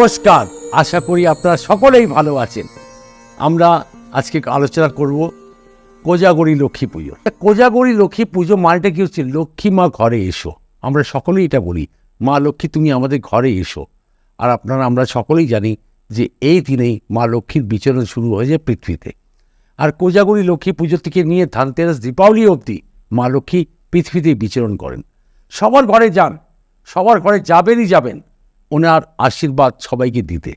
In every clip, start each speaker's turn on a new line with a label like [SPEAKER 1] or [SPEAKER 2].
[SPEAKER 1] নমস্কার। আশা করি আপনারা সকলেই ভালো আছেন। আমরা আজকে আলোচনা করব কোজাগরি লক্ষ্মী পুজো। কোজাগরি লক্ষ্মী পুজো মানেটা কি হচ্ছে? লক্ষ্মী মা ঘরে এসো। আমরা সকলেই এটা বলি, মা লক্ষ্মী, তুমি আমাদের ঘরে এসো। আর আপনারা, আমরা সকলেই জানি যে এই দিনেই মা লক্ষ্মীর বিচরণ শুরু হয়ে যায় পৃথিবীতে। আর কোজাগরি লক্ষ্মী পুজো থেকে নিয়ে ধানতেরাস, দীপাবলি অবধি মা লক্ষ্মী পৃথিবীতে বিচরণ করেন। সবার ঘরে যান, সবার ঘরে যাবেনই যাবেন। ওনার আশীর্বাদ সবাইকে দিতে।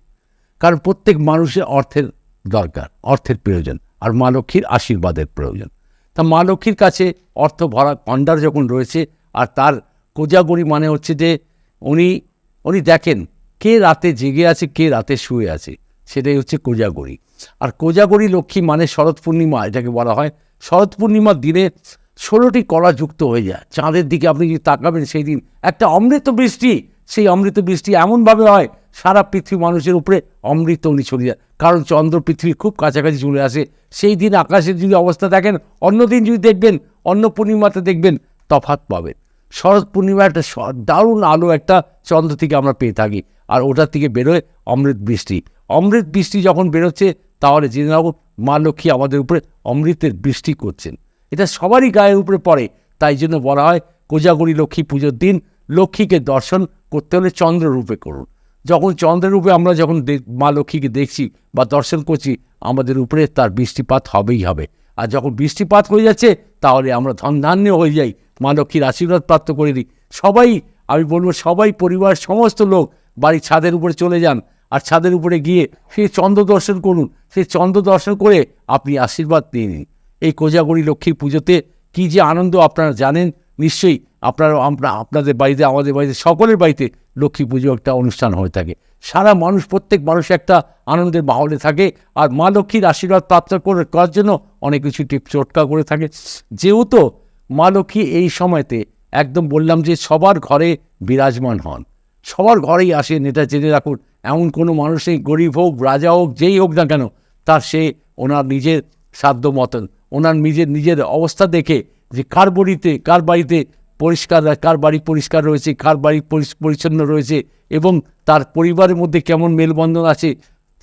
[SPEAKER 1] কারণ প্রত্যেক মানুষের অর্থের দরকার, অর্থের প্রয়োজন আর মা লক্ষ্মীর আশীর্বাদের প্রয়োজন। তা মা লক্ষ্মীর কাছে অর্থ ভরা কণ্ডার যখন রয়েছে আর তার কোজাগরি মানে হচ্ছে যে উনি উনি দেখেন কে রাতে জেগে আছে, কে রাতে শুয়ে আছে, সেটাই হচ্ছে কোজাগরি। আর কোজাগরি লক্ষ্মী মানে শরৎ পূর্ণিমা, এটাকে বলা হয়। শরৎ পূর্ণিমার দিনে ষোলোটি কলা যুক্ত হয়ে যায়। চাঁদের দিকে আপনি যদি তাকাবেন সেই দিন একটা অমৃত বৃষ্টি সেই অমৃত বৃষ্টি এমনভাবে হয়, সারা পৃথিবী মানুষের উপরে অমৃত উনি ছড়িয়ে যায়। কারণ চন্দ্র পৃথিবী খুব কাছাকাছি চলে আসে। সেই দিন আকাশের যদি অবস্থা দেখেন, অন্য দিন যদি দেখবেন, অন্য পূর্ণিমাতে দেখবেন তফাত পাবেন। শরৎ পূর্ণিমা একটা দারুণ আলো একটা চন্দ্র থেকে আমরা পেয়ে থাকি, আর ওটার থেকে বেরোয় অমৃত বৃষ্টি। অমৃত বৃষ্টি যখন বেরোচ্ছে, তাহলে জেনে নেব মা লক্ষ্মী আমাদের উপরে অমৃতের বৃষ্টি করছেন। এটা সবারই গায়ের উপরে পড়ে। তাই জন্য বলা হয়, কোজাগরি লক্ষ্মী পুজোর দিন লক্ষ্মীকে দর্শন করতে হলে চন্দ্ররূপে করুন। যখন চন্দ্ররূপে আমরা যখন মা লক্ষ্মীকে দেখছি বা দর্শন করছি, আমাদের উপরে তার বৃষ্টিপাত হবেই হবে। আর যখন বৃষ্টিপাত হয়ে যাচ্ছে, তাহলে আমরা ধনধান্য হয়ে যাই। মা লক্ষ্মীর আশীর্বাদ প্রাপ্ত করে দিই। সবাই, আমি বলব সবাই, পরিবার, সমস্ত লোক বাড়ির ছাদের উপরে চলে যান আর ছাদের উপরে গিয়ে সেই চন্দ্র দর্শন করুন। সেই চন্দ্র দর্শন করে আপনি আশীর্বাদ নিয়ে নিন। এই কোজাগরি লক্ষ্মী পুজোতে কী যে আনন্দ আপনারা জানেন নিশ্চয়ই আপনারা, আমরা, আপনাদের বাড়িতে, আমাদের বাড়িতে, সকলের বাড়িতে লক্ষ্মী পুজো একটা অনুষ্ঠান হয়ে থাকে। সারা মানুষ, প্রত্যেক মানুষ একটা আনন্দের মাহলে থাকে আর মা লক্ষ্মীর আশীর্বাদ প্রাপ্ত করে, করার জন্য অনেক কিছু টিপ চটকা করে থাকে। যেহেতু মা লক্ষ্মী এই সময়তে একদম বললাম যে সবার ঘরে বিরাজমান হন, সবার ঘরেই আসেন এটা জেনে রাখুন, এমন কোনো মানুষ গরিব হোক, রাজা হোক, যেই হোক না কেন, তার সে ওনার নিজের সাধ্য মতন ওনার নিজের নিজের অবস্থা দেখে যে কার বাড়িতে কার বাড়িতে পরিষ্কার কার বাড়ি পরিষ্কার রয়েছে, কার বাড়ি পরিচ্ছন্ন রয়েছে এবং তার পরিবারের মধ্যে কেমন মেলবন্ধন আছে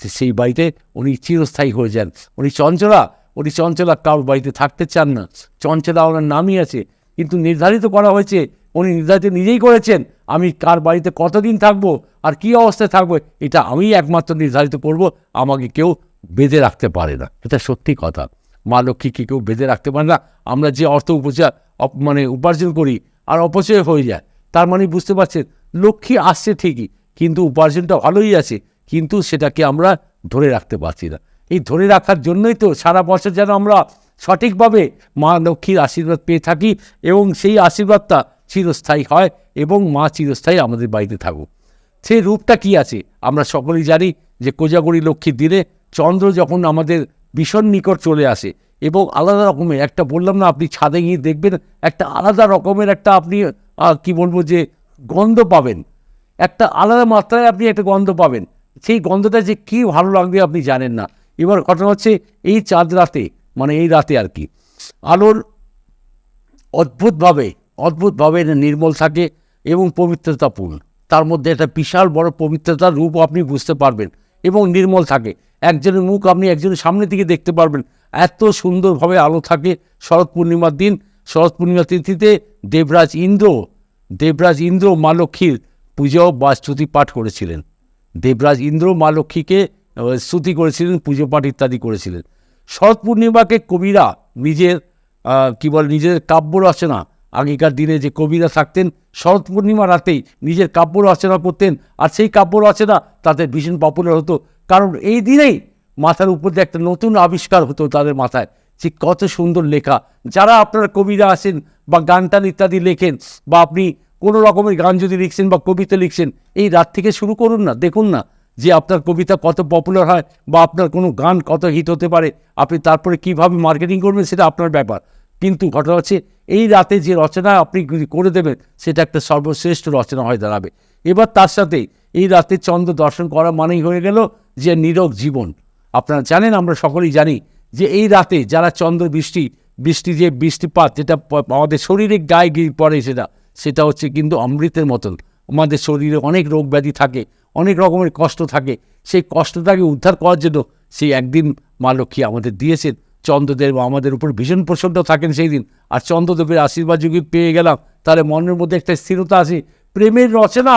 [SPEAKER 1] সেই বাড়িতে উনি চিরস্থায়ী হয়ে যান। উনি চঞ্চলা উনি চঞ্চলা কারোর বাড়িতে থাকতে চান না। চঞ্চলা ওনার নামই আছে, কিন্তু নির্ধারিত করা হয়েছে, উনি নির্ধারিত নিজেই করেছেন, আমি কার বাড়িতে কতদিন থাকব আর কি অবস্থায় থাকব, এটা আমি একমাত্র নির্ধারিত করব, আমাকে কেউ বেঁধে রাখতে পারে না। এটা সত্যি কথা। মা লক্ষ্মীকে কেউ বেঁধে রাখতে পারে না। আমরা যে অর্থ উপচার মানে উপার্জন করি আর অপচয় হয়ে যায়, তার মানে বুঝতে পারছেন, লক্ষ্মী আসছে ঠিকই, কিন্তু উপার্জনটা ভালোই আছে, কিন্তু সেটাকে আমরা ধরে রাখতে পারছি না। এই ধরে রাখার জন্যই তো সারা বছর যেন আমরা সঠিকভাবে মা লক্ষ্মীর আশীর্বাদ পেয়ে থাকি এবং সেই আশীর্বাদটা চিরস্থায়ী হয় এবং মা চিরস্থায়ী আমাদের বাড়িতে থাকুক। সেই রূপটা কি আছে? আমরা সকলেই জানি যে কোজাগরি লক্ষ্মীর দিনে চন্দ্র যখন আমাদের ভীষণ নিকট চলে আসে এবং আলাদা রকমের, একটা বললাম না আপনি ছাদে গিয়ে দেখবেন, একটা আলাদা রকমের একটা আপনি কি বলব যে গন্ধ পাবেন। একটা আলাদা মাত্রায় আপনি একটা গন্ধ পাবেন। সেই গন্ধটা যে কী ভালো লাগবে আপনি জানেন না। এবার ঘটনা হচ্ছে এই চাঁদ রাতে মানে এই রাতে আর কি, আলোর অদ্ভুতভাবে অদ্ভুতভাবে নির্মল থাকে এবং পবিত্রতাপূর্ণ। তার মধ্যে একটা বিশাল বড় পবিত্রতার রূপ আপনি বুঝতে পারবেন এবং নির্মল থাকে। একজনের মুখ আপনি একজনের সামনে থেকে দেখতে পারবেন। এত সুন্দরভাবে আলো থাকে শরৎ পূর্ণিমার দিন। শরৎ পূর্ণিমা তিথিতে দেবরাজ ইন্দ্র দেবরাজ ইন্দ্র মা লক্ষ্মীর পুজো বা স্তুতি পাঠ করেছিলেন। দেবরাজ ইন্দ্র মা লক্ষ্মীকে স্তুতি করেছিলেন, পুজো পাঠ ইত্যাদি করেছিলেন। শরৎ পূর্ণিমাকে কবিরা নিজের কি বলে নিজের কাব্য রচনা আগেকার দিনে যে কবিরা থাকতেন, শরৎ পূর্ণিমা রাতেই নিজের কাব্য রচনা করতেন, আর সেই কাব্য রচনা তাদের ভীষণ পপুলার হতো। কারণ এই দিনেই মাথার উপর দিয়ে একটা নতুন আবিষ্কার হতো তাদের মাথায়। যে কত সুন্দর লেখা। যারা আপনারা কবিরা আসেন বা গান টান ইত্যাদি লেখেন বা আপনি কোনো রকমের গান যদি লিখছেন বা কবিতা লিখছেন, এই রাত থেকে শুরু করুন না, দেখুন না যে আপনার কবিতা কত পপুলার হয় বা আপনার কোনো গান কত হিট হতে পারে। আপনি তারপরে কীভাবে মার্কেটিং করবেন সেটা আপনার ব্যাপার। কিন্তু ঘটনা হচ্ছে, এই রাতে যে রচনা আপনি করে দেবেন, সেটা একটা সর্বশ্রেষ্ঠ রচনা হয়ে দাঁড়াবে। এবার তার সাথে এই রাতে চন্দ্র দর্শন করা মানেই হয়ে গেল যে নীরব জীবন। আপনারা জানেন, আমরা সকলেই জানি যে এই রাতে যারা চন্দ্র বৃষ্টি বৃষ্টি যে বৃষ্টিপাত, যেটা আমাদের শরীরে গায়ে গিয়ে পড়ে সেটা সেটা হচ্ছে কিন্তু অমৃতের মতন। আমাদের শরীরে অনেক রোগ ব্যাধি থাকে, অনেক রকমের কষ্ট থাকে। সেই কষ্টটাকে উদ্ধার করার জন্য সেই একদিন মা লক্ষ্মী আমাদের দিয়েছেন। চন্দ্রদেব আমাদের উপর ভীষণ প্রসন্ন থাকেন সেই দিন। আর চন্দ্রদেবের আশীর্বাদ যদি পেয়ে গেলাম, তাহলে মনের মধ্যে একটা স্থিরতা আসে প্রেমের রচনা,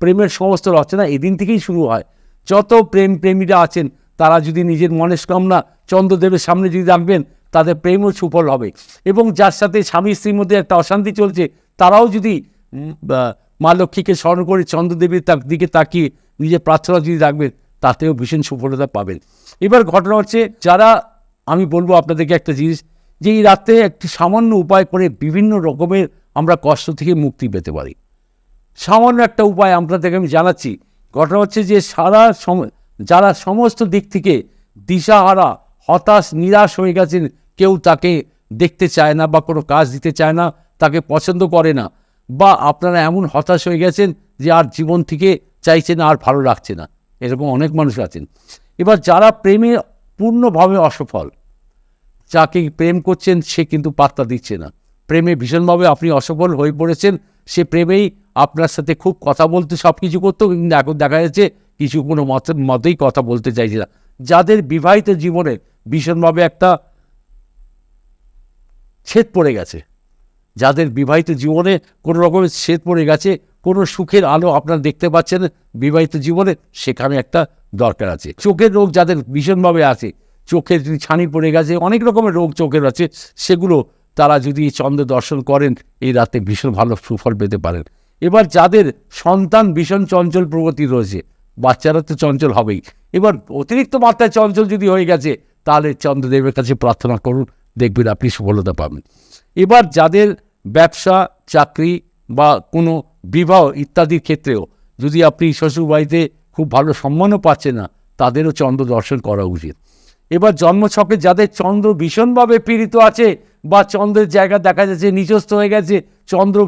[SPEAKER 1] প্রেমের সমস্ত রচনা এদিন থেকেই শুরু হয়। যত প্রেম প্রেমীরা আছেন, তারা যদি নিজের মনস্কামনা চন্দ্রদেবের সামনে যদি রাখবেন, তাদের প্রেমও সুফল হবে। এবং যার সাথে স্বামী স্ত্রীর মধ্যে একটা অশান্তি চলছে, তারাও যদি মা লক্ষ্মীকে স্মরণ করে চন্দ্রদেবীর দিকে তাকিয়ে নিজের প্রার্থনা যদি রাখবেন, তাতেও ভীষণ সফলতা পাবেন। এবার ঘটনা হচ্ছে, যারা আমি বলব আপনাদেরকে একটা জিনিস, যে এই রাতে একটি সামান্য উপায় করে বিভিন্ন রকমের আমরা কষ্ট থেকে মুক্তি পেতে পারি। সামান্য একটা উপায় আপনাদেরকে আমি জানাচ্ছি। ঘটনা হচ্ছে যে সারা সম- যারা সমস্ত দিক থেকে দিশাহারা, হতাশ, নিরাশ হয়ে গেছেন, কেউ তাকে দেখতে চায় না বা কোনো কাজ দিতে চায় না, তাকে পছন্দ করে না বা আপনারা এমন হতাশ হয়ে গেছেন যে আর জীবন থেকে চাইছে না, আর ভালো লাগছে না। এরকম অনেক মানুষ আছেন। এবার যারা প্রেমে পূর্ণভাবে অসফল। যাকে প্রেম করছেন, সে কিন্তু পাত্তা দিচ্ছে না। প্রেমে ভীষণভাবে আপনি অসফল হয়ে পড়েছেন, সে প্রেমেই আপনার সাথে খুব কথা বলতে সব কিছু করতো, কিন্তু এখন দেখা যাচ্ছে কিছু কোনো মত, মতেই কথা বলতে চাইছে না। যাদের বিবাহিত জীবনে ভীষণভাবে একটা ছেদ পড়ে গেছে, যাদের বিবাহিত জীবনে কোনো রকমের ছেদ পড়ে গেছে কোনো সুখের আলো আপনারা দেখতে পাচ্ছেন বিবাহিত জীবনে, সেখানে একটা দরকার আছে। চোখের রোগ যাদের ভীষণভাবে আছে, চোখের যদি ছানি পড়ে গেছে, অনেক রকমের রোগ চোখের আছে, সেগুলো তারা যদি চন্দ্র দর্শন করেন, এই রাতে ভীষণ ভালো সুফল পেতে পারেন। এবার যাদের সন্তান ভীষণ চঞ্চল প্রগতি রয়েছে, বাচ্চারা তো চঞ্চল হবেই। এবার অতিরিক্ত মাত্রায় চঞ্চল যদি হয়ে গেছে, তাহলে চন্দ্রদেবের কাছে প্রার্থনা করুন, দেখবেন আপনি সফলতা পাবেন। এবার যাদের ব্যবসা, চাকরি বা কোনো বিবাহ ইত্যাদির ক্ষেত্রেও যদি আপনি শ্বশুরবাড়িতে খুব ভালো সম্মানও পাচ্ছেন না, তাদেরও চন্দ্র দর্শন করা উচিত। এবার জন্মছকে যাদের চন্দ্র ভীষণভাবে পীড়িত আছে বা চন্দ্রের জায়গা দেখা যাচ্ছে নিচস্থ হয়ে গেছে, চন্দ্র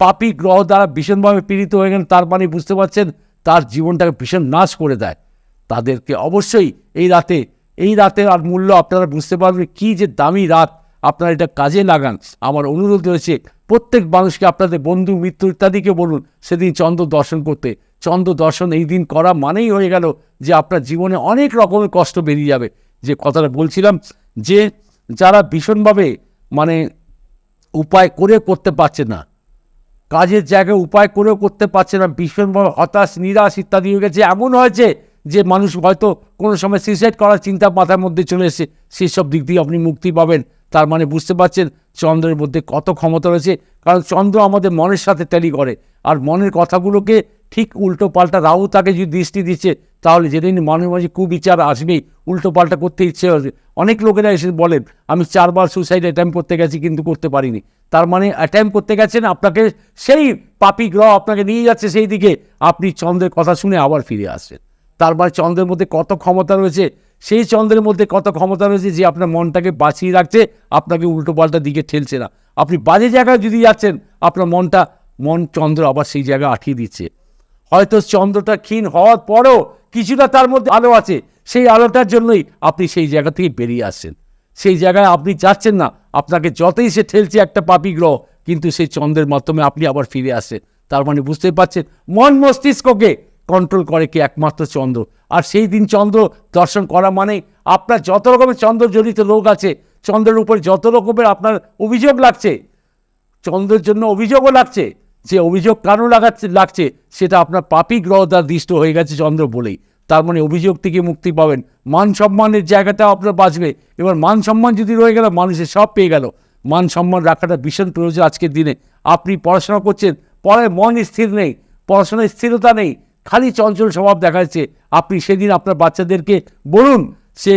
[SPEAKER 1] পাপি গ্রহ দ্বারা ভীষণভাবে পীড়িত হয়ে গেলেন তার মানে বুঝতে পারছেন তার জীবনটাকে ভীষণ নাশ করে দেয়। তাদেরকে অবশ্যই এই রাতে এই রাতে আর মূল্য আপনারা বুঝতে পারবেন কি যে দামি রাত আপনারা এটা কাজে লাগান। আমার অনুরোধ রয়েছে, প্রত্যেক মানুষকে আপনাদের বন্ধু, মিত্র ইত্যাদিকে বলুন, সেদিন চন্দ্র দর্শন করতে। চন্দ্র দর্শন এই দিন করা মানেই হয়ে গেল যে আপনার জীবনে অনেক রকমের কষ্ট বেরিয়ে যাবে। যে কথাটা বলছিলাম যে যারা ভীষণভাবে মানে উপায় করে করতে পারছে না, কাজের জায়গায় উপায় করেও করতে পারছে না, ভীষণভাবে হতাশ, নিরাশ ইত্যাদি হয়ে গেছে। এমন হয়েছে যে মানুষ হয়তো কোনো সময় সুইসাইড করার চিন্তা মাথার মধ্যে চলে এসে সেই সব দিক দিয়ে আপনি মুক্তি পাবেন। তার মানে বুঝতে পারছেন চন্দ্রের মধ্যে কত ক্ষমতা রয়েছে, কারণ চন্দ্র আমাদের মনের সাথে ট্যালি করে। আর মনের কথাগুলোকে ঠিক উল্টো পাল্টা রাহু তাকে যদি দৃষ্টি দিচ্ছে, তাহলে যেদিন মনের মাঝে কুবিচার আসবেই উল্টো পাল্টা করতে ইচ্ছে হবে। অনেক লোকেরা এসে বলেন, আমি চারবার সুসাইড অ্যাটেম্প করতে গেছি, কিন্তু করতে পারিনি। তার মানে অ্যাটেম্প করতে গেছেন, আপনাকে সেই পাপি গ্রহ আপনাকে নিয়ে যাচ্ছে সেই দিকে। আপনি চন্দ্রের কথা শুনে আবার ফিরে আসছেন। তার মানে চন্দ্রের মধ্যে কত ক্ষমতা রয়েছে, সেই চন্দ্রের মধ্যে কত ক্ষমতা রয়েছে যে আপনার মনটাকে বাঁচিয়ে রাখছে, আপনাকে উল্টো পাল্টা দিকে ঠেলছে না। আপনি বাজে জায়গায় যদি যাচ্ছেন, আপনার মনটা, মন চন্দ্র আবার সেই জায়গায় আটকিয়ে দিচ্ছে। হয়তো চন্দ্রটা ক্ষীণ হওয়ার পরও কিছুটা তার মধ্যে আলো আছে, সেই আলোটার জন্যই আপনি সেই জায়গা থেকে বেরিয়ে আসছেন। সেই জায়গায় আপনি যাচ্ছেন না, আপনাকে যতই সে ঠেলছে একটা পাপি গ্রহ, কিন্তু সেই চন্দ্রের মাধ্যমে আপনি আবার ফিরে আসছেন। তার মানে বুঝতে পারছেন, মন মস্তিষ্ককে কন্ট্রোল করে কি একমাত্র চন্দ্র। আর সেই দিন চন্দ্র দর্শন করা মানে আপনার যত রকমের চন্দ্র জড়িত রোগ আছে, চন্দ্রের উপরে যত রকমের আপনার অভিযোগ লাগছে, চন্দ্রের জন্য অভিযোগও লাগছে, যে অভিযোগ কেন লাগাচ্ছে, লাগছে, সেটা আপনার পাপি গ্রহ দ্বারা দৃষ্ট হয়ে গেছে চন্দ্র বলেই। তার মানে অভিযোগ থেকে মুক্তি পাবেন। মান সম্মানের জায়গাটা আপনার বাঁচবে। এবার মান সম্মান যদি রয়ে গেল, মানুষের সব পেয়ে গেল। মান সম্মান রাখাটা ভীষণ প্রয়োজন আজকের দিনে। আপনি পড়াশোনা করছেন, পড়ায় মন স্থির নেই, পড়াশোনায় স্থিরতা নেই। খালি চঞ্চল স্বভাব দেখা যাচ্ছে। আপনি সেদিন আপনার বাচ্চাদেরকে বলুন, সে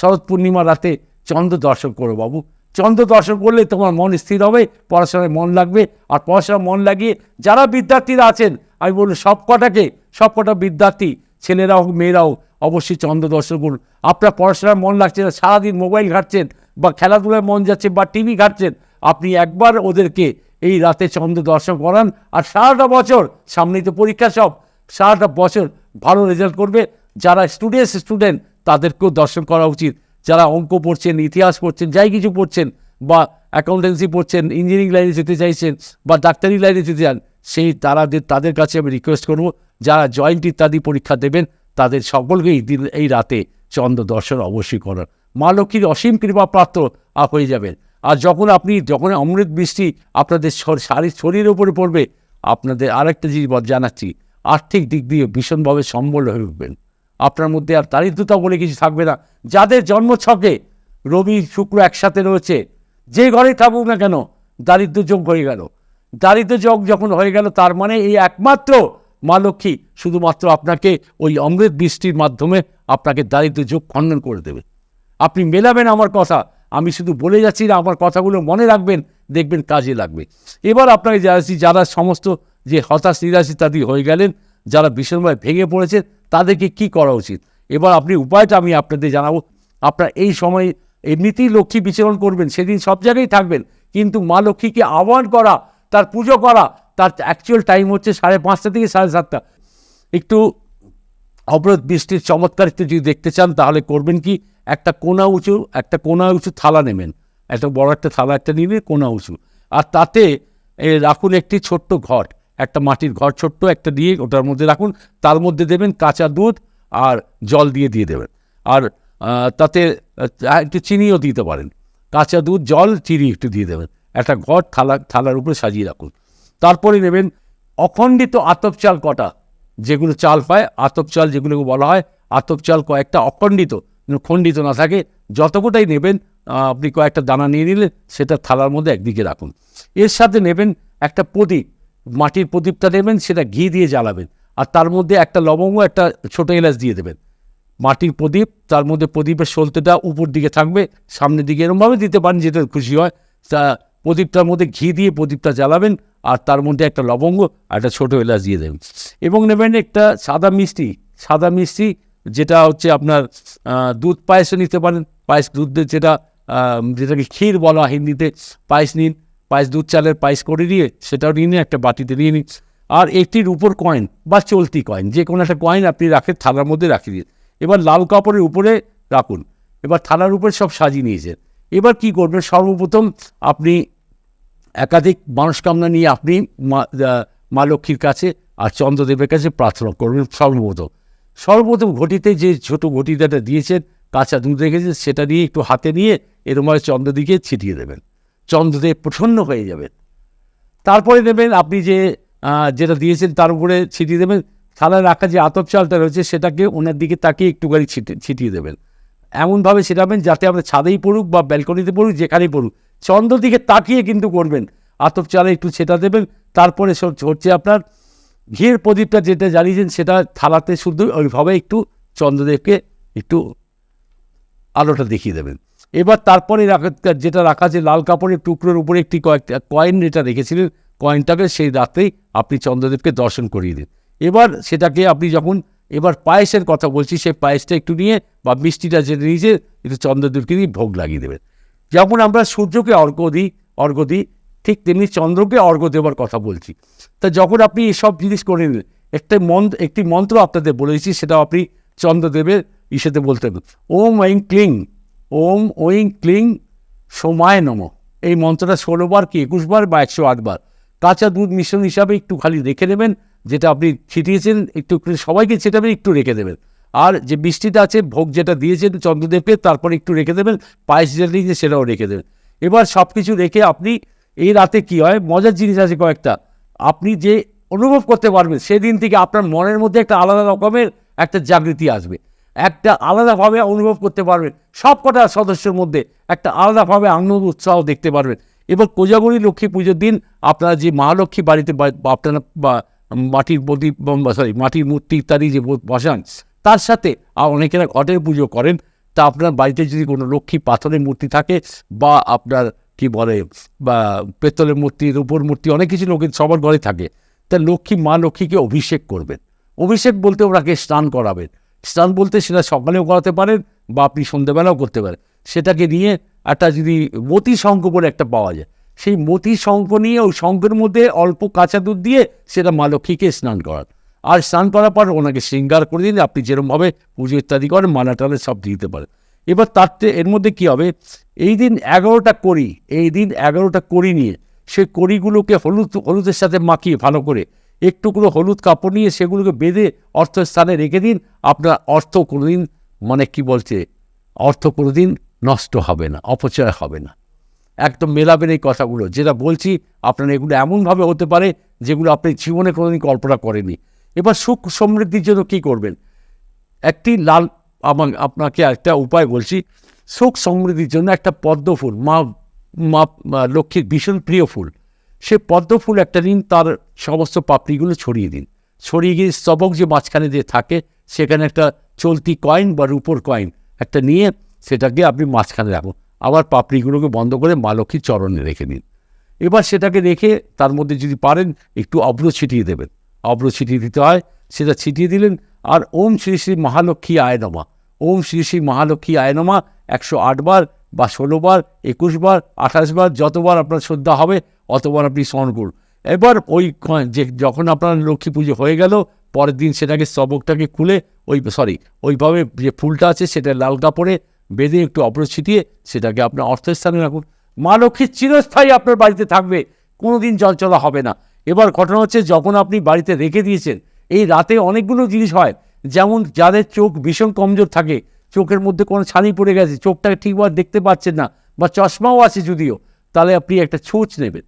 [SPEAKER 1] শরৎ পূর্ণিমা রাতে চন্দ্র দর্শন করো বাবু। চন্দ্র দর্শন করলে তোমার মন স্থির হবে, পড়াশোনায় মন লাগবে। আর পড়াশোনায় মন লাগিয়ে যারা বিদ্যার্থীরা আছেন, আমি বলব সব কটাকে সব কটা বিদ্যার্থী ছেলেরা হোক মেয়েরাও অবশ্যই চন্দ্র দর্শন করুন। আপনার পড়াশোনায় মন লাগছে না, সারাদিন মোবাইল ঘাটছেন বা খেলাধুলায় মন যাচ্ছে বা টিভি ঘাটছেন, আপনি একবার ওদেরকে এই রাতে চন্দ্র দর্শন করান। আর সারাটা বছর, সামনেই তো পরীক্ষা সব সারাটা বছর ভালো রেজাল্ট করবে। যারা স্টুডেন্টস স্টুডেন্ট তাদেরকেও দর্শন করা উচিত। যারা অঙ্ক পড়ছেন, ইতিহাস পড়ছেন, যাই কিছু পড়ছেন বা অ্যাকাউন্টেন্সি পড়ছেন ইঞ্জিনিয়ারিং লাইনে যেতে চাইছেন বা ডাক্তারি লাইনে যেতে চান, সেই তারাদের তাদের কাছে আমি রিকোয়েস্ট করব, যারা জয়েন্ট ইত্যাদি পরীক্ষা দেবেন, তাদের সকলকে এই দিন, এই রাতে চন্দ্র দর্শন অবশ্যই করার। মা লক্ষ্মীর অসীম কৃপা প্রাপ্ত হয়ে যাবেন। আর যখন আপনি, যখন অমৃত বৃষ্টি আপনাদের শর- শারীর শরীরের উপরে পড়বে, আপনাদের আরেকটা জিনিস জানাচ্ছি। আর্থিক দিক দিয়ে ভীষণভাবে সম্বল হয়ে উঠবেন। আপনার মধ্যে আর দারিদ্রতা বলে কিছু থাকবে না। যাদের জন্মছকে রবি, শুক্র একসাথে রয়েছে, যে ঘরে থাকুক না কেন, দারিদ্র যোগ হয়ে গেল। দারিদ্র যোগ যখন হয়ে গেল, তার মানে এই একমাত্র মা লক্ষ্মী শুধুমাত্র আপনাকে ওই অমৃত বৃষ্টির মাধ্যমে আপনাকে দারিদ্র যোগ খণ্ডন করে দেবে। আপনি মেলাবেন আমার কথা, আমি শুধু বলে যাচ্ছি না, আমার কথাগুলো মনে রাখবেন, দেখবেন কাজে লাগবে। এবার আপনাকে জানাচ্ছি, যারা সমস্ত যে হতাশ নিরাশ ইত্যাদি হয়ে গেলেন, যারা ভীষণভাবে ভেঙে পড়েছেন, তাদেরকে কি করা উচিত? এবার আপনি উপায়টা আমি আপনাদের জানাব। আপনার এই সময় এমনিতেই লক্ষ্মী বিচরণ করবেন, সেদিন সব জায়গায় থাকবেন, কিন্তু মা লক্ষ্মীকে আহ্বান করা, তার পুজো করা, তার অ্যাকচুয়াল টাইম হচ্ছে সাড়ে পাঁচটা থেকে সাড়ে সাতটা। একটু অবরোধ বৃষ্টির চমৎকারিত্ব যদি দেখতে চান, তাহলে করবেন কি? একটা কোনা উঁচু, একটা কোনা উঁচু থালা নেবেন। একটা বড় একটা থালা একটা নিলে কোনা উঁচু। আর তাতে রাখুন একটি ছোট্ট ঘট। একটা মাটির ঘর ছোট্ট একটা দিয়ে ওটার মধ্যে রাখুন। তার মধ্যে দেবেন কাঁচা দুধ আর জল দিয়ে দিয়ে দেবেন। আর তাতে একটু চিনিও দিতে পারেন। কাঁচা দুধ, জল, চিনি একটু দিয়ে দেবেন। একটা ঘর থালা, থালার উপরে সাজিয়ে রাখুন। তারপরে নেবেন অখণ্ডিত আতপ চাল কটা, যেগুলো চাল পায়, আতপ চাল যেগুলোকে বলা হয়, আতপ চাল কয়েকটা অখণ্ডিত খণ্ডিত না থাকে। যতকটাই নেবেন আপনি কয়েকটা দানা নিয়ে নিলে সেটা থালার মধ্যে একদিকে রাখুন। এর সাথে নেবেন একটা প্রদীপ মাটির প্রদীপটা নেবেন, সেটা ঘি দিয়ে জ্বালাবেন। আর তার মধ্যে একটা লবঙ্গ, একটা ছোটো এলাচ দিয়ে দেবেন। মাটির প্রদীপ, তার মধ্যে প্রদীপের সলতেটা উপর দিকে থাকবে, সামনের দিকে এরমভাবে দিতে পারেন, যেটা খুশি হয়। তা প্রদীপটার মধ্যে ঘি দিয়ে প্রদীপটা জ্বালাবেন, আর তার মধ্যে একটা লবঙ্গ আর একটা ছোটো এলাচ দিয়ে দেবেন। এবং নেবেন একটা সাদা মিষ্টি সাদা মিষ্টি যেটা হচ্ছে আপনার দুধ পায়েসও নিতে পারেন। পায়েস দুধ যেটা যেটাকে ক্ষীর বলা হিন্দিতে, পায়েস নিন। পায়েস, দুধ চালের পায়েস করে দিয়ে সেটাও নিয়ে একটা বাটিতে নিয়ে নিন আর একটির উপর কয়েন বা চলতি কয়েন যে কোনো একটা কয়েন আপনি রাখেন থালার মধ্যে রাখিয়ে দিন এবার লাল কাপড়ের উপরে রাখুন। এবার থালার উপরে সব সাজিয়ে নিয়েছেন এবার কি করবেন? সর্বপ্রথম আপনি একাধিক মানসকামনা নিয়ে আপনি মা মা লক্ষ্মীর কাছে আর চন্দ্রদেবের কাছে প্রার্থনা করবেন সর্বপ্রথম। সর্বপ্রথম ঘটিতে যে ছোট ঘটিটাটা দিয়েছেন, কাঁচা দুধ রেখেছেন, সেটা নিয়ে একটু হাতে নিয়ে এরমভাবে চন্দ্রদিকে ছিটিয়ে দেবেন। চন্দ্রদেব প্রসন্ন হয়ে যাবেন তারপরে দেবেন আপনি যে যেটা দিয়েছেন তার উপরে ছিটিয়ে দেবেন। থালায় রাখা যে আতপ চালটা রয়েছে সেটাকে ওনার দিকে তাকিয়ে একটুখানি ছিটে, ছিটিয়ে দেবেন। এমনভাবে ছিটাবেন যাতে আপনার ছাদেই পড়ুক বা ব্যালকনিতে পড়ুক, যেখানেই পড়ুক। চন্দ্র দিকে তাকিয়ে কিন্তু করবেন। আতপ চালে একটু ছেটা দেবেন, তারপরে হচ্ছে আপনার ঘিয়ের প্রদীপটা যেটা জ্বালিয়েছেন সেটা থালাতে শুধু ওইভাবে একটু চন্দ্রদেবকে একটু আলোটা দেখিয়ে দেবেন। এবার তারপরে যেটা রাখা আছে লাল কাপড়ের টুকরোর উপরে একটি কয়েকটা কয়েন যেটা রেখেছিলেন, কয়েনটাকে সেই রাতেই আপনি চন্দ্রদেবকে দর্শন করিয়ে দিন এবার সেটাকে আপনি যখন, এবার পায়েসের কথা বলছি, সেই পায়েসটা একটু নিয়ে বা মিষ্টিটা যে নিয়েছে একটু চন্দ্রদেবকে দিয়ে ভোগ লাগিয়ে দেবেন। যেমন আমরা সূর্যকে অর্ঘ্য দিই অর্ঘ্য দিই, ঠিক তেমনি চন্দ্রকে অর্ঘ্য দেওয়ার কথা বলছি। তা যখন আপনি এসব জিনিস করে নিলেন, একটা মন্ত্র, একটি মন্ত্র আপনাদের বলে দিচ্ছি সেটা আপনি চন্দ্রদেবের ইসেতে বলতে ওম ঐং ক্লিং। ওম, ঐং, ক্লিং, সোমায় নম। এই মন্ত্রটা ষোলোবার কি একুশবার বা একশো আটবার? কাঁচা দুধ মিশ্রণ হিসাবে একটু খালি রেখে দেবেন, যেটা আপনি ছিটিয়েছেন, একটু একটু সবাইকে ছিটাবেন, একটু রেখে দেবেন। আর যে বৃষ্টিটা আছে, ভোগ যেটা দিয়েছেন চন্দ্রদেবকে, তারপর একটু রেখে দেবেন, পায়েস যেটা দিয়েছে সেটাও রেখে দেবেন। এবার সব কিছু রেখে আপনি, এই রাতে কি হয়, মজার জিনিস আছে কয়েকটা। আপনি যে অনুভব করতে পারবেন, সেদিন থেকে আপনার মনের মধ্যে একটা আলাদা রকমের একটা জাগৃতি আসবে। একটা আলাদাভাবে অনুভব করতে পারবেন। সব কটা সদস্যের মধ্যে একটা আলাদাভাবে আনন্দ উৎসাহ দেখতে পারবেন। এবার কোজাগরী লক্ষ্মী পুজোর দিন আপনারা যে মহালক্ষ্মী বাড়িতে আপনারা বা মাটির প্রদীপ সরি মাটির মূর্তি ইত্যাদি যে বসান, তার সাথে অনেকেরা ঘটের পুজো করেন। তা আপনার বাড়িতে যদি কোনো লক্ষ্মী পাথরের মূর্তি থাকে বা আপনার কি বলে, বা পেতলের মূর্তি, রূপোর মূর্তি, অনেক কিছু লোকের সবার ঘরে থাকে। তা লক্ষ্মী মা লক্ষ্মীকে অভিষেক করবেন। অভিষেক বলতে ওনাকে স্নান করাবেন। স্নান বলতে সেটা সকালেও করাতে পারেন বা আপনি সন্ধ্যেবেলাও করতে পারেন। সেটাকে নিয়ে একটা যদি মতি শঙ্খ বলে একটা পাওয়া যায়, সেই মতি শঙ্খ নিয়ে ওই শঙ্খের মধ্যে অল্প কাঁচা দুধ দিয়ে সেটা মা লক্ষ্মীকে স্নান করান। আর স্নান করার পর ওনাকে শৃঙ্গার করে দিন, আপনি যেরমভাবে পুজো ইত্যাদি করেন, মালা টালা সব দিতে পারেন। এবার তার এর মধ্যে কি হবে? এই দিন এগারোটা করি, এই দিন এগারোটা করি নিয়ে সেই কড়িগুলোকে হলুদ, হলুদের সাথে মাখিয়ে ভালো করে একটুকুলো হলুদ কাপড় নিয়ে সেগুলোকে বেঁধে অর্থস্থানে রেখে দিন, আপনার অর্থ কোনোদিন মানে কি বলছে, অর্থ কোনোদিন নষ্ট হবে না, অপচয় হবে না। একদম মেলাবেন এই কথাগুলো, যেটা বলছি, আপনার এগুলো এমনভাবে হতে পারে যেগুলো আপনি জীবনে কোনোদিন কল্পনা করেনি এবার সুখ সমৃদ্ধির জন্য কী করবেন? একটি লাল, আমার, আপনাকে একটা উপায় বলছি, সুখ সমৃদ্ধির জন্য একটা পদ্ম ফুল মা মা, লক্ষ্মীর ভীষণ প্রিয় ফুল। সে পদ্ম ফুল একটা দিন তার সমস্ত পাপড়িগুলো ছড়িয়ে দিন। ছড়িয়ে গিয়ে স্তবক যে মাঝখানে যে থাকে, সেখানে একটা চলতি কয়েন বা রুপোর কয়েন একটা নিয়ে সেটাকে আপনি মাঝখানে রাখুন। আবার পাপড়িগুলোকে বন্ধ করে মা লক্ষ্মীর চরণে রেখে দিন। এবার সেটাকে রেখে তার মধ্যে যদি পারেন, একটু অব্র ছিটিয়ে দেবেন। অব্র ছিটিয়ে দিতে হয়, সেটা ছিটিয়ে দিলেন, আর ওম শ্রী শ্রী মহালক্ষ্মী আয়নমা ওম শ্রী শ্রী মহালক্ষ্মী আয়নমা একশো আটবার বা ষোলোবার একুশবার আঠাশবার যতবার আপনার শ্রদ্ধা হবে, অতবার আপনি স্মরণ করুন। এবার ওই যে যখন আপনার লক্ষ্মী পুজো হয়ে গেল, পরের দিন সেটাকে স্তবকটাকে খুলে ওই সরি ওইভাবে যে ফুলটা আছে সেটা লাল কাপড়ে বেঁধে একটু অপর ছিটিয়ে সেটাকে আপনার অর্থস্থানে রাখুন। মা লক্ষ্মী চিরস্থায়ী আপনার বাড়িতে থাকবে কোনো দিন চলচলা হবে না। এবার ঘটনা হচ্ছে যখন আপনি বাড়িতে রেখে দিয়েছেন, এই রাতে অনেকগুলো জিনিস হয়, যেমন যাদের চোখ ভীষণ কমজোর থাকে চোখের মধ্যে কোনো ছানি পড়ে গেছে, চোখটাকে ঠিকভাবে দেখতে পাচ্ছেন না, বা চশমাও আছে যদিও, তাহলে আপনি একটা ছোঁচ নেবেন।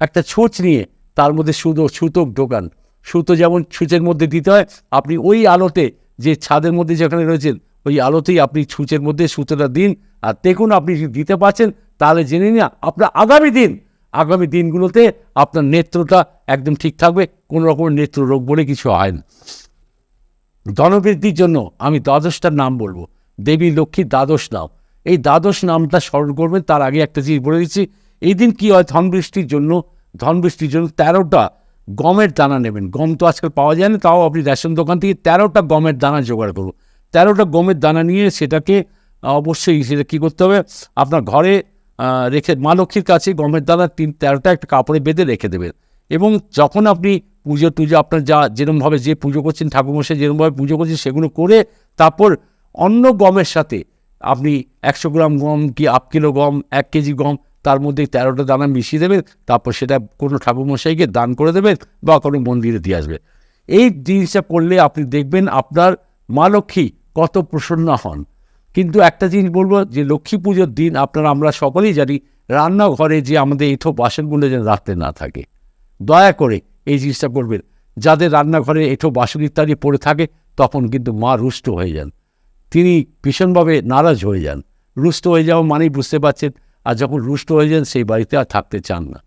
[SPEAKER 1] একটা ছোঁচ নিয়ে তার মধ্যে সুতো সুতো ঢোকান সুতো যেমন ছুঁচের মধ্যে দিতে হয়, আপনি ওই আলোতে যে ছাদের মধ্যে যেখানে রয়েছেন, ওই আলোতেই আপনি ছুঁচের মধ্যে সুতোটা দিন। আর দেখুন আপনি দিতে পারছেন, তাহলে জেনে নিন আপনার আগামী দিন, আগামী দিনগুলোতে আপনার নেত্রটা একদম ঠিক থাকবে, কোনো রকমের নেত্র রোগ বলে কিছু হয় না। ধনবৃদ্ধির জন্য আমি দ্বাদশটার নাম বলব। দেবী লক্ষ্মীর দ্বাদশ নাম। এই দ্বাদশ নামটা স্মরণ করবেন, তার আগে একটা জিনিস বলে দিচ্ছি। এই দিন কী হয় ধন বৃষ্টির জন্য? ধন বৃষ্টির জন্য তেরোটা গমের দানা নেবেন। গম তো আজকাল পাওয়া যায় না, তাও আপনি রেশন দোকান থেকে তেরোটা গমের দানা জোগাড় করুন। তেরোটা গমের দানা নিয়ে সেটাকে অবশ্যই সেটা কী করতে হবে? আপনার ঘরে রেখে, মা লক্ষ্মীর কাছে গমের দানা তিন, তেরোটা একটা কাপড়ে বেঁধে রেখে দেবেন। এবং যখন আপনি পুজো টুজো আপনার যা যেরমভাবে যে পুজো করছেন ঠাকুরমশাই যেরমভাবে পুজো করছেন সেগুলো করে তারপর অন্য গমের সাথে আপনি একশো গ্রাম গম কি আপ কিলো গম, এক কেজি গম, তার মধ্যে তেরোটা দানা মিশিয়ে দেবেন, তারপর সেটা কোনো ঠাকুরমশাইকে দান করে দেবেন বা কোনো মন্দিরে দিয়ে আসবেন। এই জিনিসটা করলে আপনি দেখবেন আপনার মা লক্ষ্মী কত প্রসন্ন হন। কিন্তু একটা জিনিস বলব যে লক্ষ্মী পুজোর দিন আপনারা আমরা সকলেই জানি রান্নাঘরে যে আমাদের এঁঠো বাসনগুলো যেন রাখতে না থাকে। দয়া করে এই জিনিসটা করবেন যাদের রান্নাঘরে এঁঠো বাসন ইত্যাদি পড়ে থাকে, তখন কিন্তু মা রুষ্ট হয়ে যান। তিনি ভীষণভাবে নারাজ হয়ে যান। রুষ্ট হয়ে যাওয়া মানেই বুঝতে পারছেন, আর যখন রুষ্ট হয়ে যান, সেই বাড়িতে আর থাকতে চান না।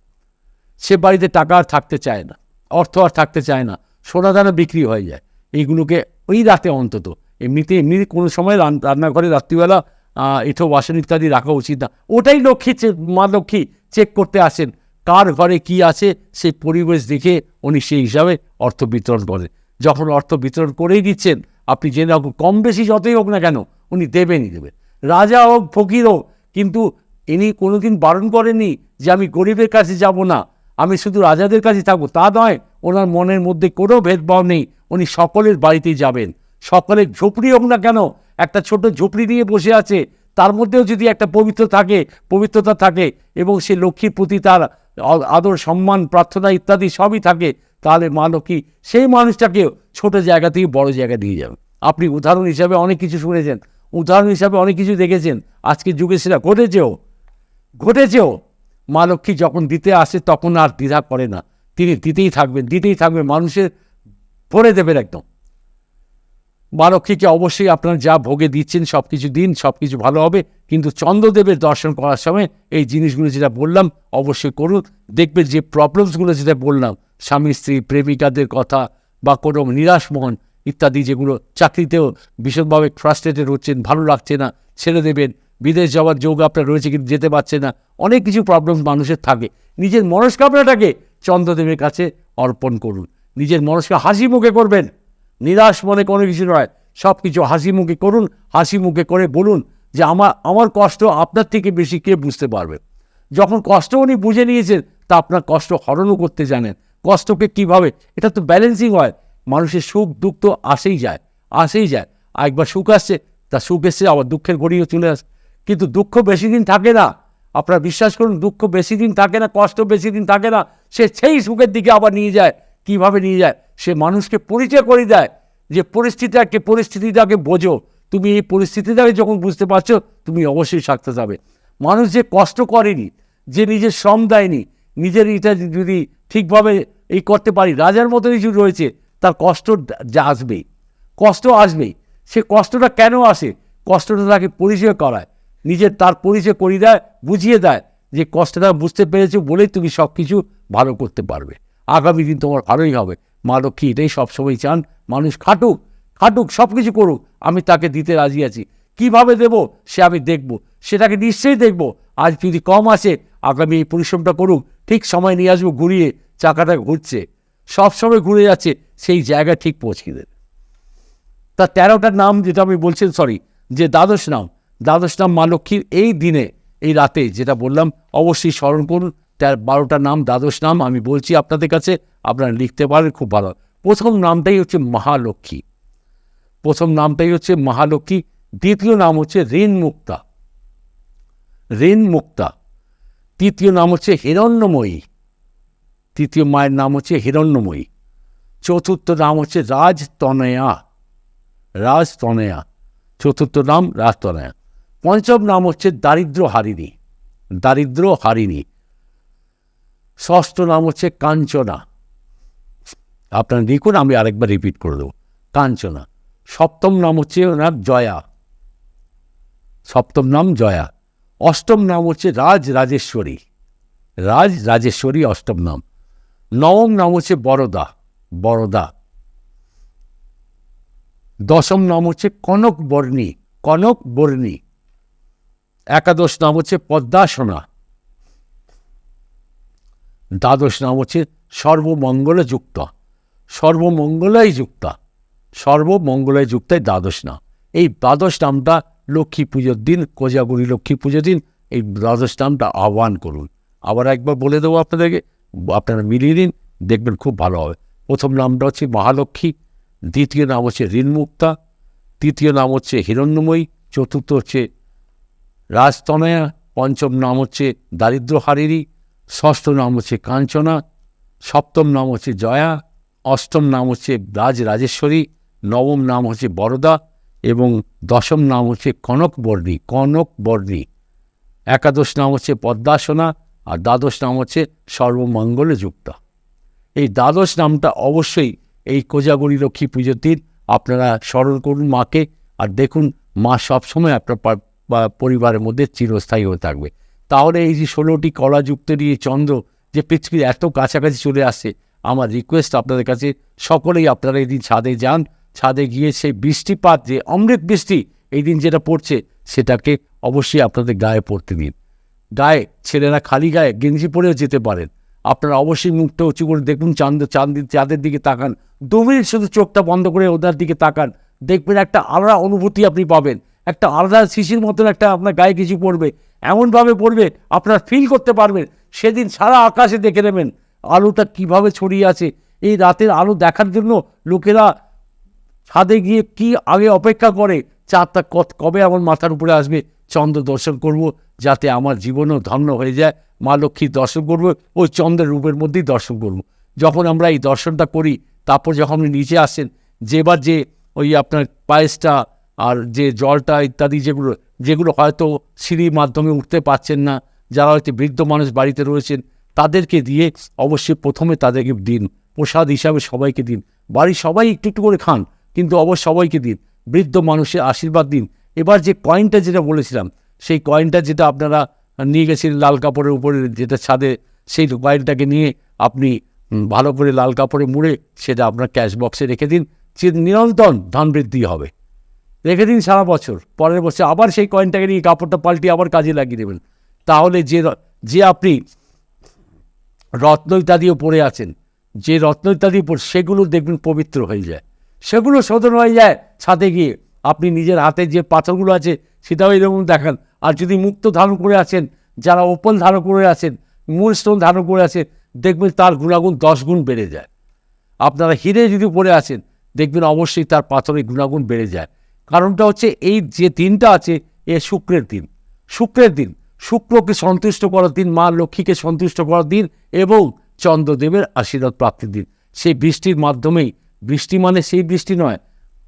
[SPEAKER 1] সে বাড়িতে টাকা আর থাকতে চায় না, অর্থ আর থাকতে চায় না সোনা দানা বিক্রি হয়ে যায়। এইগুলোকে ওই রাতে অন্তত, এমনিতে এমনি কোনো সময় রান- রান্নাঘরে রাত্রিবেলা এঁঠো বাসন ইত্যাদি রাখা উচিত না। ওটাই লক্ষ্মী মা লক্ষ্মী চেক করতে আসেন। কার ঘরে কি আছে, সেই পরিবেশ দেখে উনি সেই হিসাবে অর্থ বিতরণ করেন। যখন অর্থ বিতরণ করেই দিচ্ছেন, আপনি জেনে রাখুন কম বেশি যতই হোক না কেন, উনি দেবেনই দেবেন। রাজা হোক, ফকির হোক, কিন্তু ইনি কোনোদিন বারণ করেননি যে আমি গরিবের কাছে যাব না, আমি শুধু রাজাদের কাছে থাকব। তা নয়, ওনার মনের মধ্যে কোনো ভেদভাব নেই, উনি সকলের বাড়িতেই যাবেন। সকলের ঝুপড়ি হোক না কেন, একটা ছোট ঝুপড়ি নিয়ে বসে আছে তার মধ্যেও যদি একটা পবিত্র থাকে, পবিত্রতা থাকে এবং সে লক্ষ্মীর প্রতি তার আদর, সম্মান, প্রার্থনা ইত্যাদি সবই থাকে, তাহলে মা লক্ষ্মী সেই মানুষটাকেও ছোট জায়গা থেকে বড় জায়গা দিয়ে যাবে। আপনি উদাহরণ হিসাবে অনেক কিছু শুনেছেন, উদাহরণ হিসাবে অনেক কিছু দেখেছেন, আজকের যুগে সেটা ঘটেছেও ঘটেছেও। মা লক্ষ্মী যখন দিতে আসে তখন আর দ্বিধা করে না, তিনি দিতেই থাকবেন দিতেই থাকবেন, মানুষের ভরে দেবেন একদম। মা লক্ষ্মীকে অবশ্যই আপনারা যা ভোগে দিচ্ছেন সব কিছু দিন সব কিছু ভালো হবে। কিন্তু চন্দ্রদেবের দর্শন করার সময় এই জিনিসগুলো যেটা বললাম, অবশ্যই করুন। দেখবেন যে প্রবলেমসগুলো যেটা বললাম, স্বামী, স্ত্রী, প্রেমিকাদের কথা বা কোনো নিরাশ মন ইত্যাদি যেগুলো চাকরিতেও ভীষণভাবে ফ্রাস্ট্রেটেড হচ্ছেন, ভালো লাগছে না, ছেড়ে দেবেন। বিদেশ যাওয়ার যোগ আপনার রয়েছে কিন্তু যেতে পারছে না। অনেক কিছু প্রবলেম মানুষের থাকে। নিজের মনস্কামনাটাকে চন্দ্রদেবের কাছে অর্পণ করুন। নিজের মনস্কা হাসি মুখে করবেন। নিরাশ মনে কোনো কিছু নয়। সব কিছু হাসি মুখে করুন, হাসি মুখে করে বলুন যে আমার আমার কষ্ট আপনার থেকে বেশি কে বুঝতে পারবে? যখন কষ্ট উনি বুঝে নিয়েছেন, তা আপনার কষ্ট হরণও করতে জানেন। কষ্টকে কীভাবে? এটা তো ব্যালেন্সিং হয়। মানুষের সুখ, দুঃখ তো আসেই যায় আসেই যায়। আর একবার সুখ আসছে, তা সুখ এসছে আবার দুঃখের গড়িয়ে চলে আসে। কিন্তু দুঃখ বেশি দিন থাকে না। আপনারা বিশ্বাস করুন, দুঃখ বেশি দিন থাকে না, কষ্ট বেশি দিন থাকে না। সে সেই সুখের দিকে আবার নিয়ে যায়। কীভাবে নিয়ে যায়? সে মানুষকে পরিচয় করে দেয় যে পরিস্থিতিটাকে পরিস্থিতিটাকে বোঝো। তুমি এই পরিস্থিতিটাকে যখন বুঝতে পারছ, তুমি অবশ্যই সাকসেস হবে। মানুষ যে কষ্ট করেনি, যে নিজের শ্রম দেয়নি, নিজের এটা যদি ঠিকভাবে এই করতে পারি, রাজার মতো কিছু রয়েছে, তার কষ্ট যা আসবেই। কষ্ট আসবেই। সে কষ্টটা কেন আসে? কষ্টটা তাকে পরিচয় করায়। নিজের তার পরিচয় করিয়ে দেয়, বুঝিয়ে দেয় যে কষ্টটা বুঝতে পেরেছ বলেই তুমি সব কিছু ভালো করতে পারবে। আগামী দিন তোমার ভালোই হবে। মা লক্ষ্মী এটাই সবসময় চান? মানুষ খাটুক খাটুক সব কিছু করুক। আমি তাকে দিতে রাজি আছি। কীভাবে দেব? সে আমি দেখব। সেটাকে নিশ্চয়ই দেখব। আজ যদি কম আসে, আগামী এই পরিশ্রমটা করুক। ঠিক সময় নিয়ে আসব, ঘুরিয়ে চাকাটা ঘুরছে। সবসময় ঘুরে যাচ্ছে, সেই জায়গায় ঠিক পৌঁছে দেবে। তার তেরোটার নাম যেটা আমি বলছেন সরি যে দ্বাদশ নাম। দ্বাদশ নাম মা লক্ষ্মীর এই দিনে, এই রাতে যেটা বললাম, অবশ্যই স্মরণ করুন। তার বারোটা নাম, দ্বাদশ নাম আমি বলছি আপনাদের কাছে, আপনারা লিখতে পারেন, খুব ভালো। প্রথম নামটাই হচ্ছে মহালক্ষ্মী। প্রথম নামটাই হচ্ছে মহালক্ষ্মী, দ্বিতীয় নাম হচ্ছে ঋণ মুক্তা ঋণ মুক্তা তৃতীয় নাম হচ্ছে হিরণ্যময়ী। তৃতীয় মায়ের নাম হচ্ছে হিরণ্যময়ী। চতুর্থ নাম হচ্ছে রাজতনয়া। রাজতনয়া। চতুর্থ নাম রাজতনয়া। পঞ্চম নাম হচ্ছে দারিদ্র হারিণী দারিদ্র হারিণী ষষ্ঠ নাম হচ্ছে কাঞ্চনা। আপনারা লিখুন আমি আরেকবার রিপিট করে দেবো। কাঞ্চনা। সপ্তম নাম হচ্ছে ওনার জয়া। সপ্তম নাম জয়া। অষ্টম নাম হচ্ছে রাজ রাজেশ্বরী। রাজ রাজেশ্বরী অষ্টম নাম। নবম নাম হচ্ছে বরদা। বরদা। দশম নাম হচ্ছে কনক বর্ণী কনক বর্ণী একাদশ নাম হচ্ছে পদ্মাসনা। দ্বাদশ নাম হচ্ছে সর্বমঙ্গলে যুক্ত। সর্বমঙ্গলাই যুক্তা। সর্বমঙ্গলাই যুক্তায় দ্বাদশ নাম। এই দ্বাদশ নামটা লক্ষ্মী পুজোর দিন কোজাগুড়ি লক্ষ্মী পুজোর দিন, এই দ্বাদশ নামটা আহ্বান করুন। আবার একবার বলে দেবো আপনাদেরকে, আপনারা মিলিয়ে দিন দেখবেন খুব ভালো হবে। প্রথম নামটা হচ্ছে মহালক্ষ্মী, দ্বিতীয় নাম হচ্ছে ঋণমুক্তা, তৃতীয় নাম হচ্ছে হিরণ্যময়ী, চতুর্থ হচ্ছে রাজতনয়া, পঞ্চম নাম হচ্ছে দারিদ্র হারিরি ষষ্ঠ নাম হচ্ছে কাঞ্চনা, সপ্তম নাম হচ্ছে জয়া, অষ্টম নাম হচ্ছে রাজ রাজেশ্বরী নবম নাম হচ্ছে বরদা এবং দশম নাম হচ্ছে কনক বর্ণী কনক বর্ণী একাদশ নাম হচ্ছে পদ্মাসনা আর দ্বাদশ নাম হচ্ছে সর্বমঙ্গলে যুক্তা এই দ্বাদশ নামটা অবশ্যই এই কোজাগরি লক্ষ্মী পুজোর দিন আপনারা স্মরণ করুন মাকে আর দেখুন মা সবসময় আপনার পরিবারের মধ্যে চিরস্থায়ী হয়ে থাকবে। তাহলে এই যে ষোলোটি কলাযুক্ত দিয়ে চন্দ্র যে পৃথিবীর এত কাছাকাছি চলে আসছে আমার রিকোয়েস্ট আপনাদের কাছে, সকলেই আপনারা এই দিন ছাদে যান। ছাদে গিয়ে সেই বৃষ্টিপাত, যে অমৃত বৃষ্টি এই দিন যেটা পড়ছে, সেটাকে অবশ্যই আপনাদের গায়ে পড়তে দিন। গায়ে, ছেলেরা খালি গায়ে গেঞ্জি পরেও যেতে পারেন। আপনারা অবশ্যই মুখটা উঁচু করে দেখুন চাঁদ চাঁদ চাঁদের দিকে তাকান। দু মিনিট শুধু চোখটা বন্ধ করে ওদের দিকে তাকান। দেখবেন একটা আলাদা অনুভূতি আপনি পাবেন। একটা আলাদা শিশির মতন একটা আপনার গায়ে কিছু পড়বে এমনভাবে পড়বে আপনার ফিল করতে পারবেন। সেদিন সারা আকাশে দেখে নেবেন, আলোটা কীভাবে ছড়িয়ে আছে। এই রাতের আলো দেখার জন্য লোকেরা ছাদে গিয়ে কি আগে অপেক্ষা করে, চাঁদটা কত, কবে আমার মাথার উপরে আসবে, চন্দ্র দর্শন করব, যাতে আমার জীবনও ধন্য হয়ে যায়। মা লক্ষ্মীর দর্শন করব ওই চন্দ্রের রূপের মধ্যেই দর্শন করব। যখন আমরা এই দর্শনটা করি, তারপর যখন আপনি নিচে আসেন, যেবার যে ওই আপনার পায়েসটা আর যে জলটা ইত্যাদি যেগুলো যেগুলো হয়তো সিঁড়ির মাধ্যমে উঠতে পারছেন না, যারা হয়তো বৃদ্ধ মানুষ বাড়িতে রয়েছেন, তাদেরকে দিয়ে অবশ্যই প্রথমে তাদেরকে দিন, প্রসাদ হিসাবে সবাইকে দিন। বাড়ির সবাই একটু একটু করে খান, কিন্তু অবশ্য সবাইকে দিন। বৃদ্ধ মানুষের আশীর্বাদ দিন। এবার যে কয়েনটা যেটা বলেছিলাম, সেই কয়েনটা যেটা আপনারা নিয়ে গেছিলেন লাল কাপড়ের উপরে যেটা ছাদে, সেই কয়েনটাকে নিয়ে আপনি ভালো করে লাল কাপড়ে মুড়ে সেটা আপনার ক্যাশ বক্সে রেখে দিন। যে নিরন্তর ধন বৃদ্ধি হবে। রেখে দিন সারা বছর। পরের বছর আবার সেই কয়েনটাকে নিয়ে কাপড়টা পাল্টিয়ে আবার কাজে লাগিয়ে দেবেন। তাহলে যে যে আপনি রত্ন ইত্যাদিও পড়ে আছেন, যে রত্ন ইত্যাদি সেগুলো দেখবেন পবিত্র হয়ে যায়। সেগুলো শোধন হয়ে যায় ছাদে গিয়ে। আপনি নিজের হাতে যে পাথরগুলো আছে, সেটাও এরকম দেখান। আর যদি মুক্ত ধারণ করে আছেন, যারা ওপল ধারণ করে আছেন মূল স্টোন ধারণ করে আছেন, দেখবেন তার গুণাগুণ দশ গুণ বেড়ে যায়। আপনারা হিরে যদি পড়ে আছেন, দেখবেন অবশ্যই তার পাথরের গুণাগুণ বেড়ে যায়। কারণটা হচ্ছে এই যে দিনটা আছে, এ শুক্রের দিন। শুক্রের দিন, শুক্রকে সন্তুষ্ট করার দিন, মা লক্ষ্মীকে সন্তুষ্ট করার দিন এবং চন্দ্রদেবের আশীর্বাদ প্রাপ্তির দিন। সেই বৃষ্টির মাধ্যমেই, বৃষ্টি মানে সেই বৃষ্টি নয়,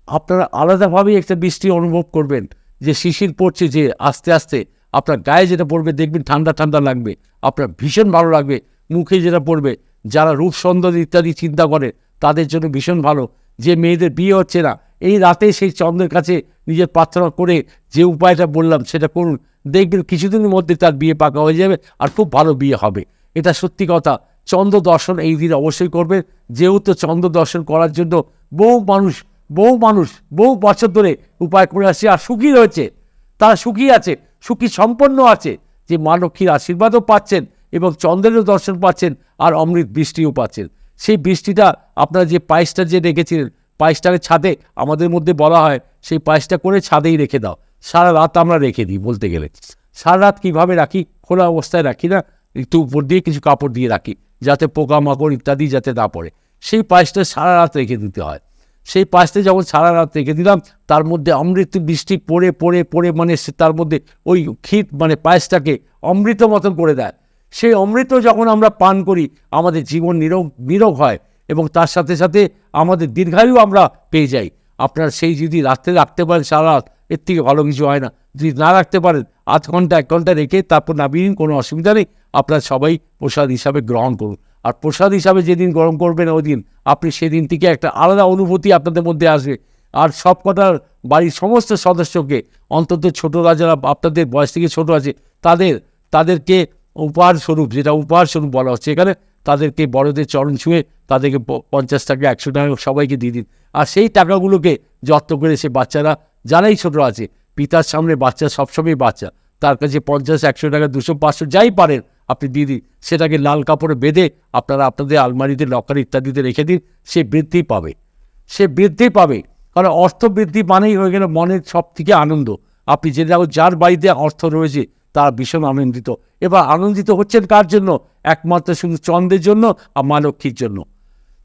[SPEAKER 1] আপনারা আলাদাভাবেই একটা বৃষ্টি অনুভব করবেন, যে শিশির পড়ছে যে আস্তে আস্তে আপনার গায়ে যেটা পড়বে দেখবেন ঠান্ডা ঠান্ডা লাগবে, আপনার ভীষণ ভালো লাগবে, মুখে যেটা পড়বে, যারা রূপ সৌন্দর্য ইত্যাদি চিন্তা করে, তাদের জন্য ভীষণ ভালো। যে মেয়েদের বিয়ে হচ্ছে না, এই রাতে সেই চন্দ্রের কাছে নিজের প্রার্থনা করে যে উপায়টা বললাম সেটা করুন। দেখবেন কিছুদিনের মধ্যে তার বিয়ে পাকা হয়ে যাবে আর খুব ভালো বিয়ে হবে। এটা সত্যি কথা। চন্দ্র দর্শন এই দিন অবশ্যই করবেন যেহেতু চন্দ্র দর্শন করার জন্য বহু মানুষ বহু মানুষ বহু বছর ধরে উপায় করে আসছে আর সুখী রয়েছে। তারা সুখী আছে, সুখী সম্পন্ন আছে যে মা লক্ষ্মীর আশীর্বাদও পাচ্ছেন এবং চন্দ্রেরও দর্শন পাচ্ছেন আর অমৃত বৃষ্টিও পাচ্ছেন। সেই বৃষ্টিটা আপনারা যে পায়েসটা যে রেখেছিলেন, পায়েসটাকে ছাদে আমাদের মধ্যে বলা হয়, সেই পায়েসটা করে ছাদেই রেখে দাও। সারা রাত আমরা রেখে দিই বলতে গেলে। সারা রাত কীভাবে রাখি? খোলা অবস্থায় রাখি না? একটু উপর দিয়ে কিছু কাপড় দিয়ে রাখি, যাতে পোকামাকড় ইত্যাদি যাতে না পড়ে। সেই পায়েসটা সারা রাত রেখে দিতে হয়। সেই পায়েসটা যখন সারা রাত রেখে দিলাম, তার মধ্যে অমৃত বৃষ্টি পড়ে পড়ে পড়ে মানে তার মধ্যে ওই ক্ষীর মানে পায়েসটাকে অমৃত মতন করে দেয়। সেই অমৃত যখন আমরা পান করি, আমাদের জীবন নিরোগ নিরোগ হয় এবং তার সাথে সাথে আমাদের দীর্ঘায়ু আমরা পেয়ে যাই। আপনার সেই যদি রাত্রে রাখতে পারেন সারা রাত, এর থেকে ভালো কিছু হয় না। যদি না রাখতে পারেন, আধ ঘণ্টা, এক ঘণ্টা রেখে তারপর নামিয়ে নিন কোনো অসুবিধা নেই। আপনার সবাই প্রসাদ হিসাবে গ্রহণ করুন। আর প্রসাদ হিসাবে যেদিন গ্রহণ করবেন, ওই দিন আপনি সেদিন থেকে একটা আলাদা অনুভূতি আপনাদের মধ্যে আসবে। আর সব কটার বাড়ির সমস্ত সদস্যকে, অন্তত ছোটরা যারা আপনাদের বয়স থেকে ছোট আছে, তাদের, তাদেরকে উপহার স্বরূপ যেটা উপহার স্বরূপ বলা হচ্ছে। এখানে তাদেরকে বড়দের চরণ ছুঁয়ে তাদেরকে পঞ্চাশ টাকা, একশো টাকা সবাইকে দিয়ে দিন। আর সেই টাকাগুলোকে যত্ন করে সে বাচ্চারা, যারাই ছোটো আছে, পিতার সামনে বাচ্চা সবসময় বাচ্চা, তার কাছে পঞ্চাশ, একশো টাকা, দুশো, পাঁচশো যাই পারেন, আপনি দিয়ে দিন। সেটাকে লাল কাপড়ে বেঁধে আপনারা আপনাদের আলমারিতে, লকার ইত্যাদিতে রেখে দিন, সে বৃদ্ধি পাবে। সে বৃদ্ধি পাবে। কারণ অর্থ বৃদ্ধি মানেই হয়ে গেল মনের সব থেকে আনন্দ। আপনি যে দেখো যার বাড়িতে অর্থ রয়েছে তার ভীষণ আনন্দিত। এবার আনন্দিত হচ্ছেন কার জন্য? একমাত্র শুধু চন্দ্রের জন্য আর মা লক্ষ্মীর জন্য।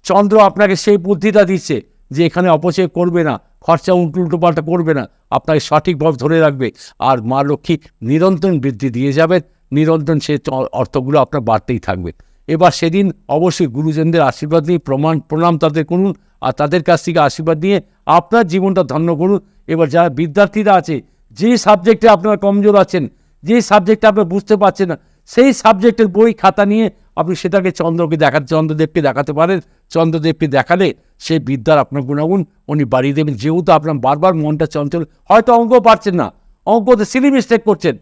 [SPEAKER 1] চন্দ্র আপনাকে সেই বুদ্ধিটা দিচ্ছে যে এখানে অপচয় করবে না, খরচা উল্টো পাল্টা করবে না, আপনাকে সঠিকভাবে ধরে রাখবে। আর মা লক্ষ্মী নিরন্তর বৃদ্ধি দিয়ে যাবেন, নিরন্তর সে অর্থগুলো আপনার বাড়তেই থাকবে। এবার সেদিন অবশ্যই গুরুজনদের আশীর্বাদ নিয়ে প্রমাণ প্রণাম তাদের করুন আর তাদের কাছ থেকে আশীর্বাদ নিয়ে আপনার জীবনটা ধন্য করুন। এবার যারা বিদ্যার্থীরা আছে, যে সাবজেক্টে আপনারা কমজোর আছেন যে সাবজেক্টটা আপনি বুঝতে পারছেন না, সেই সাবজেক্টের বই খাতা নিয়ে আপনি সেটাকে চন্দ্রকে দেখা, চন্দ্রদেবকে দেখাতে পারেন। চন্দ্রদেবকে দেখালে সেই বিদ্যার আপনার গুণাগুণ উনি বাড়িয়ে দেবেন। যেহেতু আপনার বারবার মনটা চঞ্চল, হয়তো অঙ্ক পারছেন না। অঙ্কতে সিলি মিস্টেক করছেন।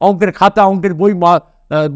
[SPEAKER 1] অঙ্কের খাতা, অঙ্কের বই মা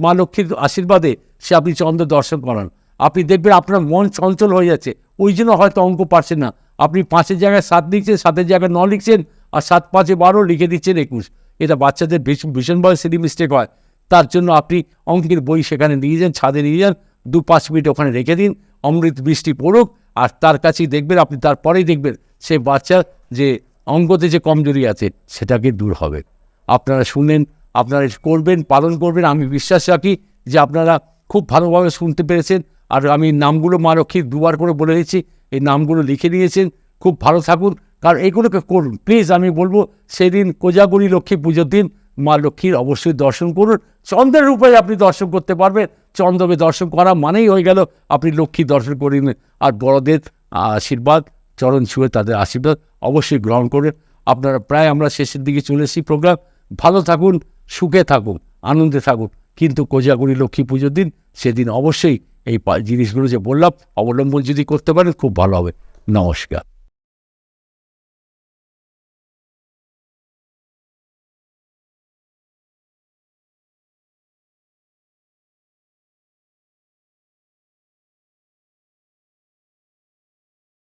[SPEAKER 1] মা লক্ষ্মীর আশীর্বাদে সে আপনি চন্দ্র দর্শন করান। আপনি দেখবেন আপনার মন চঞ্চল হয়ে যাচ্ছে। ওই জন্য হয়তো অঙ্ক পারছেন না। আপনি পাঁচের জায়গায় সাত লিখছেন, সাতের জায়গায় ন লিখছেন, আর সাত পাঁচে বারো লিখে দিচ্ছেন একুশ। এটা বাচ্চাদের ভীষণ ভীষণভাবে সিলি মিস্টেক হয়। তার জন্য আপনি অঙ্কের বই সেখানে নিয়ে যান, ছাদে নিয়ে যান, দু পাঁচ মিনিট ওখানে রেখে দিন, অমৃত বৃষ্টি পড়ুক, আর তার কাছেই দেখবেন, আপনি তারপরেই দেখবেন সে বাচ্চার যে অঙ্কতে যে কমজোরি আছে, সেটাকে দূর হবে। আপনারা শুনলেন আপনারা করবেন, পালন করবেন, আমি বিশ্বাস রাখি যে আপনারা খুব ভালোভাবে শুনতে পেরেছেন। আর আমি নামগুলো মা লক্ষ্মীর দুবার করে বলে দিয়েছি, এই নামগুলো লিখে নিয়েছেন। খুব ভালো থাকুন কারণ এগুলোকে করুন। প্লিজ আমি বলব, সেদিন কোজাগরি লক্ষ্মী পুজোর দিন মা লক্ষ্মীর অবশ্যই দর্শন করুন। চন্দ্রের রূপে আপনি দর্শন করতে পারবেন। চন্দ্রকে দর্শন করা মানেই হয়ে গেল আপনি লক্ষ্মী দর্শন করে নিন। আর বড়দের আশীর্বাদ, চরণ ছুঁয়ে তাদের আশীর্বাদ অবশ্যই গ্রহণ করবেন আপনারা প্রায় আমরা শেষের দিকে চলে এসেছি প্রোগ্রাম। ভালো থাকুন, সুখে থাকুন, আনন্দে থাকুন। কিন্তু কোজাগরি লক্ষ্মী পুজোর দিন, সেদিন অবশ্যই এই জিনিসগুলো যে বললাম, অবলম্বন যদি করতে পারেন, খুব ভালো হবে। নমস্কার।